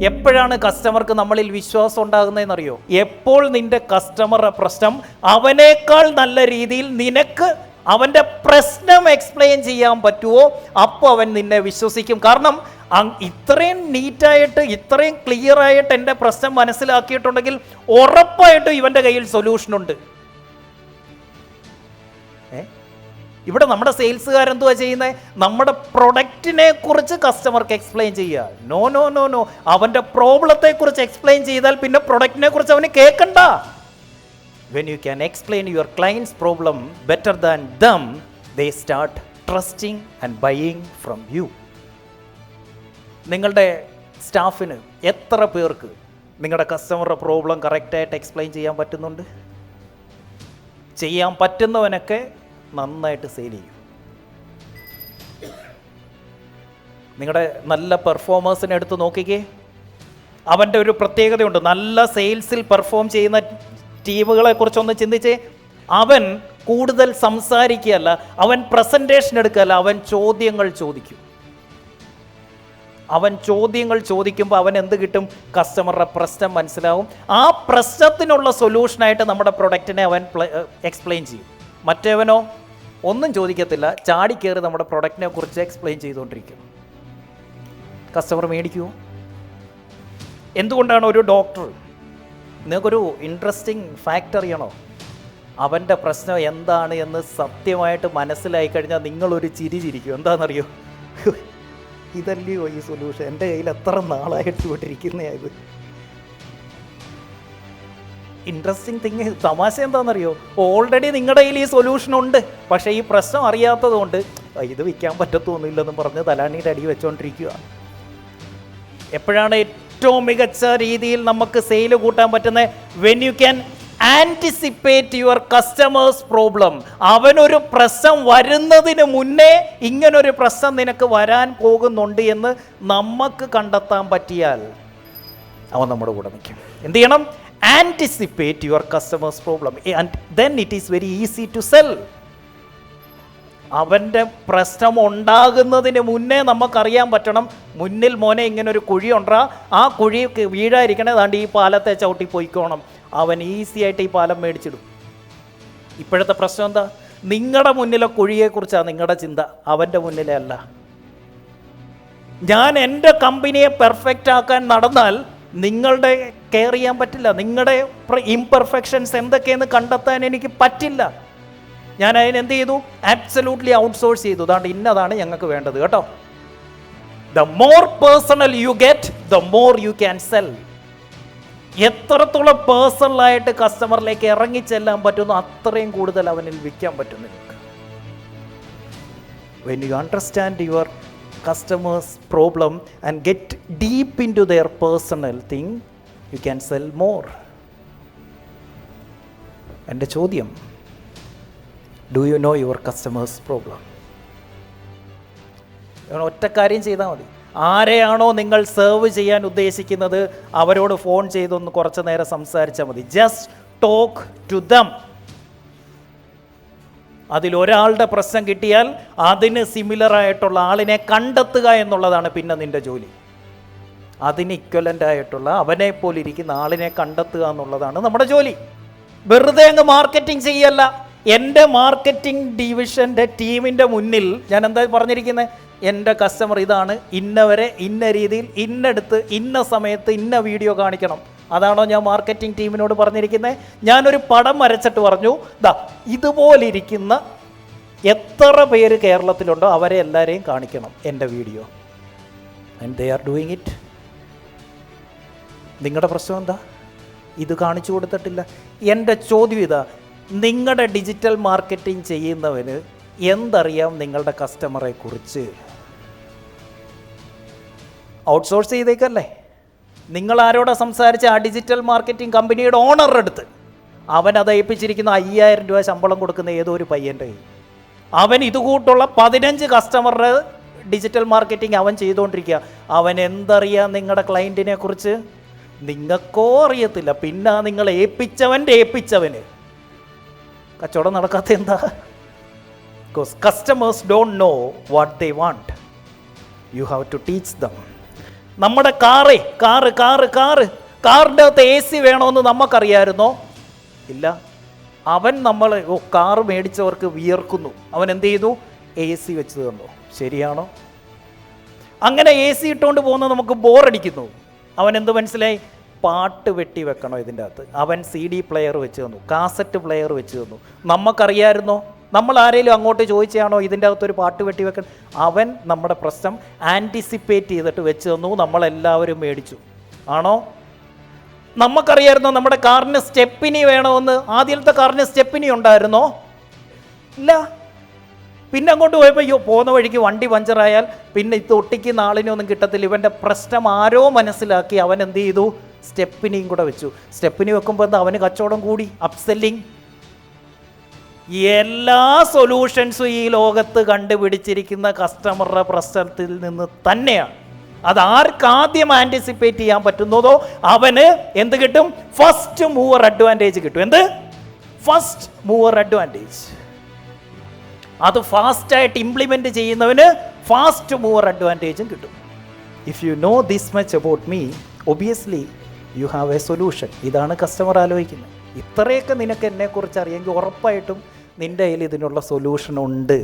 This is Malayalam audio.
എപ്പോഴാണ് കസ്റ്റമർക്ക് നമ്മളിൽ വിശ്വാസം ഉണ്ടാകുന്നതെന്നറിയോ? എപ്പോൾ നിന്റെ കസ്റ്റമറുടെ പ്രശ്നം അവനേക്കാൾ നല്ല രീതിയിൽ നിനക്ക് അവന്റെ പ്രശ്നം എക്സ്പ്ലെയിൻ ചെയ്യാൻ പറ്റുമോ അപ്പോൾ അവൻ നിന്നെ വിശ്വസിക്കും. കാരണം ഇത്രയും നീറ്റായിട്ട് ഇത്രയും ക്ലിയർ ആയിട്ട് എന്റെ പ്രശ്നം മനസ്സിലാക്കിയിട്ടുണ്ടെങ്കിൽ ഉറപ്പായിട്ടും ഇവന്റെ കയ്യിൽ സൊല്യൂഷനുണ്ട് ഏ? ഇവിടെ നമ്മുടെ സെയിൽസുകാരെന്തുവാ ചെയ്യുന്നത് നമ്മുടെ പ്രൊഡക്റ്റിനെ കുറിച്ച് കസ്റ്റമർക്ക് എക്സ്പ്ലെയിൻ ചെയ്യുക. നോ നോ നോ നോ അവന്റെ പ്രോബ്ലത്തെ കുറിച്ച് എക്സ്പ്ലെയിൻ ചെയ്താൽ പിന്നെ പ്രൊഡക്റ്റിനെ കുറിച്ച് അവന് കേൾക്കണ്ട. When you can explain your clients problem better than them they start trusting and buying from you നിങ്ങളുടെ സ്റ്റാഫിന് എത്ര പേർക്ക് നിങ്ങളുടെ കസ്റ്റമറുടെ പ്രോബ്ലം കറക്റ്റായിട്ട് എക്സ്പ്ലെയിൻ ചെയ്യാൻ പറ്റുന്നുണ്ട്? ചെയ്യാൻ പറ്റുന്നവനൊക്കെ നന്നായിട്ട് സെയിൽ ചെയ്യും. നിങ്ങളുടെ നല്ല പെർഫോമേഴ്സിനെ എടുത്ത് നോക്കിക്കേ. അവന്റെ ഒരു പ്രത്യേകതയുണ്ട്. നല്ല സെയിൽസിൽ പെർഫോം ചെയ്യുന്ന ടീമുകളെ കുറിച്ചൊന്ന് ചിന്തിച്ചേ. അവൻ കൂടുതൽ സംസാരിക്കുകയല്ല അവൻ പ്രസന്റേഷൻ എടുക്കുകയല്ല അവൻ ചോദ്യങ്ങൾ ചോദിക്കും. അവൻ ചോദ്യങ്ങൾ ചോദിക്കുമ്പോൾ അവൻ എന്ത് കിട്ടും? കസ്റ്റമറുടെ പ്രശ്നം മനസ്സിലാവും. ആ പ്രശ്നത്തിനുള്ള സൊല്യൂഷനായിട്ട് നമ്മുടെ പ്രൊഡക്റ്റിനെ അവൻ എക്സ്പ്ലെയിൻ ചെയ്യും. മറ്റേവനോ? ഒന്നും ചോദിക്കത്തില്ല. ചാടിക്കയറി നമ്മുടെ പ്രൊഡക്റ്റിനെ കുറിച്ച് എക്സ്പ്ലെയിൻ ചെയ്തുകൊണ്ടിരിക്കും. കസ്റ്റമർ മേടിക്കുമോ എന്തുകൊണ്ടാണ് ഒരു ഡോക്ടർ നിങ്ങൾക്കൊരു ഇൻട്രസ്റ്റിംഗ് ഫാക്ട് അറിയണോ അവന്റെ പ്രശ്നം എന്താണ് എന്ന് സത്യമായിട്ട് മനസ്സിലായി കഴിഞ്ഞാൽ നിങ്ങളൊരു ചിരി ചിരിക്കും. എന്താണെന്നറിയോ? ഇതല്ലയോ ഈ സൊല്യൂഷൻ എന്റെ കയ്യിൽ എത്ര നാളായിട്ട് ഇട്ടിരിക്കുന്നതാ ഇത്? ഇൻട്രസ്റ്റിംഗ് തിങ് തമാശ എന്താണെന്നറിയോ? ഓൾറെഡി നിങ്ങളുടെ കയ്യിൽ ഈ സൊല്യൂഷൻ ഉണ്ട്. പക്ഷേ ഈ പ്രശ്നം അറിയാത്തതുകൊണ്ട് "ആ, ഇത് വിൽക്കാൻ പറ്റത്തൊന്നുമില്ലെന്നും പറഞ്ഞ് തലാണിയുടെ അടി വെച്ചുകൊണ്ടിരിക്കുക എപ്പോഴാണ് ഏറ്റവും മികച്ച രീതിയിൽ നമുക്ക് സെയിൽ കൂട്ടാൻ പറ്റുന്നത്? When you can anticipate your customers problem അവനൊരു പ്രശ്നം വരുന്നതിന് മുന്നേ ഇങ്ങനൊരു പ്രശ്നം നിനക്ക് വരാൻ പോകുന്നുണ്ട് എന്ന് നമുക്ക് കണ്ടെത്താൻ പറ്റിയാൽ അവൻ നമ്മുടെ കൂടെ നിൽക്കും. എന്ത് ചെയ്യണം? Anticipate your customers problem and then it is very easy to sell അവന്റെ പ്രശ്നം ഉണ്ടാകുന്നതിന് മുന്നേ നമുക്കറിയാൻ പറ്റണം. മുന്നിൽ മോനെ ഇങ്ങനെ ഒരു കുഴി ഉണ്ടാ ആ കുഴി വീഴായിരിക്കണേ താണ്ട് ഈ പാലത്തെ ചവിട്ടി പോയിക്കോണം. അവൻ ഈസി ആയിട്ട് ഈ പാലം മേടിച്ചിടും. ഇപ്പോഴത്തെ പ്രശ്നം എന്താ? നിങ്ങളുടെ മുന്നിലെ കുഴിയെക്കുറിച്ചാണ് നിങ്ങളുടെ ചിന്ത. അവന്റെ മുന്നിലെ അല്ല. ഞാൻ എന്റെ കമ്പനിയെ പെർഫെക്റ്റ് ആക്കാൻ നടന്നാൽ നിങ്ങളുടെ കെയർ ചെയ്യാൻ പറ്റില്ല. നിങ്ങളുടെ ഇംപെർഫെക്ഷൻസ് എന്തൊക്കെയെന്ന് കണ്ടെത്താൻ എനിക്ക് പറ്റില്ല. ഞാൻ അതിന് എന്ത് ചെയ്തു? ആബ്സലൂട്ട്ലി ഔട്ട്സോഴ്സ് ചെയ്തു. അതാണ്ട് ഇന്നതാണ് ഞങ്ങൾക്ക് വേണ്ടത് കേട്ടോ. The more personal you get the more you can sell എത്രത്തോളം പേഴ്സണലായിട്ട് കസ്റ്റമറിലേക്ക് ഇറങ്ങിച്ചെല്ലാൻ പറ്റുന്നു അത്രയും കൂടുതൽ അവനിൽ വിൽക്കാൻ പറ്റുന്നു when you understand your customers problem and get deep into their personal thing you can sell more എന്റെ ചോദ്യം do you know your customers problem ഒറ്റ കാര്യം ചെയ്താൽ മതി. ആരെയാണോ നിങ്ങൾ സെർവ് ചെയ്യാൻ ഉദ്ദേശിക്കുന്നത് അവരോട് ഫോൺ ചെയ്തൊന്ന് കുറച്ച് നേരം സംസാരിച്ചാൽ മതി. ജസ്റ്റ് ടോക്ക് ടു ദം അതിലൊരാളുടെ പ്രശ്നം കിട്ടിയാൽ അതിന് സിമിലറായിട്ടുള്ള ആളിനെ കണ്ടെത്തുക എന്നുള്ളതാണ് പിന്നെ നിന്റെ ജോലി. അതിന് ഇക്വലന്റ് ആയിട്ടുള്ള അവനെ പോലെ ഇരിക്കുന്ന ആളിനെ കണ്ടെത്തുക എന്നുള്ളതാണ് നമ്മുടെ ജോലി. വെറുതെ അങ്ങ് മാർക്കറ്റിംഗ് ചെയ്യല്ല. എന്റെ മാർക്കറ്റിംഗ് ഡിവിഷന്റെ ടീമിന്റെ മുന്നിൽ ഞാൻ എന്താ പറഞ്ഞിരിക്കുന്നത് എന്റെ കസ്റ്റമർ ഇതാണ്. ഇന്നവരെ ഇന്ന രീതിയിൽ ഇന്നടുത്ത് ഇന്ന സമയത്ത് ഇന്ന വീഡിയോ കാണിക്കണം. അതാണോ ഞാൻ മാർക്കറ്റിംഗ് ടീമിനോട് പറഞ്ഞിരിക്കുന്നത് ഞാനൊരു പടം വരച്ചിട്ട് പറഞ്ഞു ദാ ഇതുപോലെ ഇരിക്കുന്ന എത്ര പേര് കേരളത്തിലുണ്ടോ അവരെ എല്ലാവരെയും കാണിക്കണം എന്റെ video. And they are doing it നിങ്ങളുടെ പ്രശ്നം എന്താ? ഇത് കാണിച്ചു കൊടുത്തിട്ടില്ല. എന്റെ ചോദ്യം ഇതാ നിങ്ങളുടെ ഡിജിറ്റൽ മാർക്കറ്റിംഗ് ചെയ്യുന്നവന് എന്തറിയാം നിങ്ങളുടെ കസ്റ്റമറെ കുറിച്ച്? ഔട്ട്സോഴ്സ് ചെയ്തേക്കല്ലേ? നിങ്ങൾ ആരോടാ സംസാരിച്ച ആ ഡിജിറ്റൽ മാർക്കറ്റിംഗ് കമ്പനിയുടെ ഓണറുടെ അടുത്ത്? അവൻ അത് ഏൽപ്പിച്ചിരിക്കുന്ന അയ്യായിരം രൂപ ശമ്പളം കൊടുക്കുന്ന ഏതോ ഒരു പയ്യന്റെ കയ്യിൽ. അവൻ ഇതുകൂട്ടുള്ള പതിനഞ്ച് കസ്റ്റമറുടെ ഡിജിറ്റൽ മാർക്കറ്റിംഗ് അവൻ ചെയ്തുകൊണ്ടിരിക്കുക. അവൻ എന്തറിയാം നിങ്ങളുടെ ക്ലയന്റിനെ കുറിച്ച്? നിങ്ങൾക്കോ അറിയത്തില്ല. പിന്നെ നിങ്ങൾ ഏൽപ്പിച്ചവന്റെ ഏൽപ്പിച്ചവന്. കച്ചവടം നടക്കാത്ത എന്താ? Because customers don't know what they want you have to teach them നമ്മുടെ കാറേ കാറ് കാറ് കാറ്. കാറിന്റെ അകത്ത് എ സി വേണമെന്ന് നമുക്കറിയായിരുന്നോ ഇല്ല. അവൻ നമ്മൾ ഓ കാറ് മേടിച്ചവർക്ക് വിയർക്കുന്നു. അവൻ എന്ത് ചെയ്തു? എ സി വെച്ച് തന്നു ശരിയാണോ? അങ്ങനെ എ സി ഇട്ടുകൊണ്ട് പോകുന്നത് നമുക്ക് ബോറടിക്കുന്നു. അവൻ എന്ത് മനസ്സിലായി? പാട്ട് വെട്ടി വെക്കണോ ഇതിന്റെ അകത്ത്? അവൻ സി ഡി പ്ലെയർ വെച്ച് തന്നു. കാസറ്റ് പ്ലെയർ വെച്ച് തന്നു. നമുക്കറിയായിരുന്നോ നമ്മൾ ആരെങ്കിലും അങ്ങോട്ട് ചോദിച്ചാണോ ഇതിന്റെ അകത്തൊരു പാട്ട് വെട്ടി വെക്കണം? അവൻ നമ്മുടെ പ്രശ്നം ആന്റിസിപ്പേറ്റ് ചെയ്തിട്ട് വെച്ച് തന്നു. നമ്മളെല്ലാവരും മേടിച്ചു. ആണോ? നമുക്കറിയായിരുന്നോ നമ്മുടെ കാറിന് സ്റ്റെപ്പിനി വേണമെന്ന്? ആദ്യത്തെ കാറിന് സ്റ്റെപ്പിനി ഉണ്ടായിരുന്നോ? ഇല്ല. പിന്നെ അങ്ങോട്ട് പോയപ്പോൾ അയ്യോ പോകുന്ന വഴിക്ക് വണ്ടി പഞ്ചറായാൽ പിന്നെ ഇത് ഒട്ടിക്കുന്ന ആളിനൊന്നും കിട്ടത്തില്ല. ഇവന്റെ പ്രശ്നം ആരോ മനസ്സിലാക്കി അവൻ എന്ത് ചെയ്തു? സ്റ്റെപ്പിനിയും കൂടെ വെച്ചു. സ്റ്റെപ്പിനി വെക്കുമ്പോൾ എന്താ അവന് കച്ചവടം കൂടി? അപ്സെല്ലിങ് എല്ലാ സൊല്യൂഷൻസും ഈ ലോകത്ത് കണ്ടുപിടിച്ചിരിക്കുന്ന കസ്റ്റമറുടെ പ്രശ്നത്തിൽ നിന്ന് തന്നെയാണ്. അത് ആർക്കാദ്യം ആന്റിസിപ്പേറ്റ് ചെയ്യാൻ പറ്റുന്നതോ അവന് എന്ത് കിട്ടും? ഫസ്റ്റ് മൂവർ അഡ്വാന്റേജ് കിട്ടും. എന്ത്? ഫസ്റ്റ് മൂവർ അഡ്വാന്റേജ് അത് ഫാസ്റ്റായിട്ട് ഇംപ്ലിമെന്റ് ചെയ്യുന്നവന് ഫാസ്റ്റ് മൂവർ അഡ്വാന്റേജും കിട്ടും. If you know this much about me obviously you have a solution ഇതാണ് കസ്റ്റമർ ആലോചിക്കുന്നത്. ഇത്രയൊക്കെ നിനക്ക് എന്നെക്കുറിച്ച് അറിയാമെങ്കിൽ ഉറപ്പായിട്ടും നിന്റെ കയ്യിൽ ഇതിനുള്ള സൊല്യൂഷൻ ഉണ്ട്.